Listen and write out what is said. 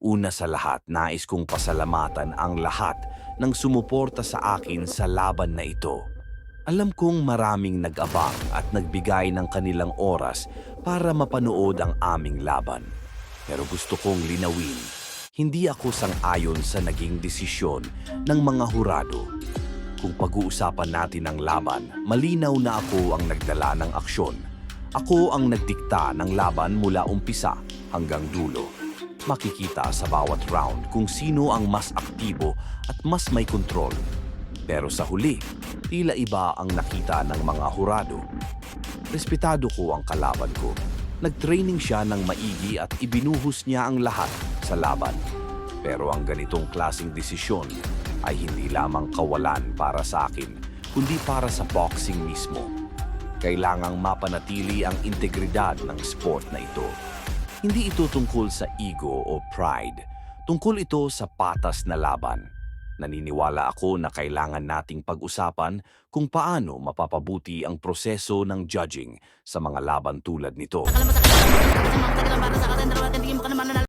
Una sa lahat, nais kong pasalamatan ang lahat ng sumuporta sa akin sa laban na ito. Alam kong maraming nag-abang at nagbigay ng kanilang oras para mapanood ang aming laban. Pero gusto kong linawin, hindi ako sang-ayon sa naging desisyon ng mga hurado. Kung pag-uusapan natin ang laban, malinaw na ako ang nagdala ng aksyon. Ako ang nagdikta ng laban mula umpisa hanggang dulo. Makikita sa bawat round kung sino ang mas aktibo at mas may kontrol. Pero sa huli, tila iba ang nakita ng mga hurado. Respetado ko ang kalaban ko. Nag-training siya ng maigi at ibinuhos niya ang lahat sa laban. Pero ang ganitong klasing desisyon ay hindi lamang kawalan para sa akin, kundi para sa boxing mismo. Kailangang mapanatili ang integridad ng sport na ito. Hindi ito tungkol sa ego o pride. Tungkol ito sa patas na laban. Naniniwala ako na kailangan nating pag-usapan kung paano mapapabuti ang proseso ng judging sa mga laban tulad nito.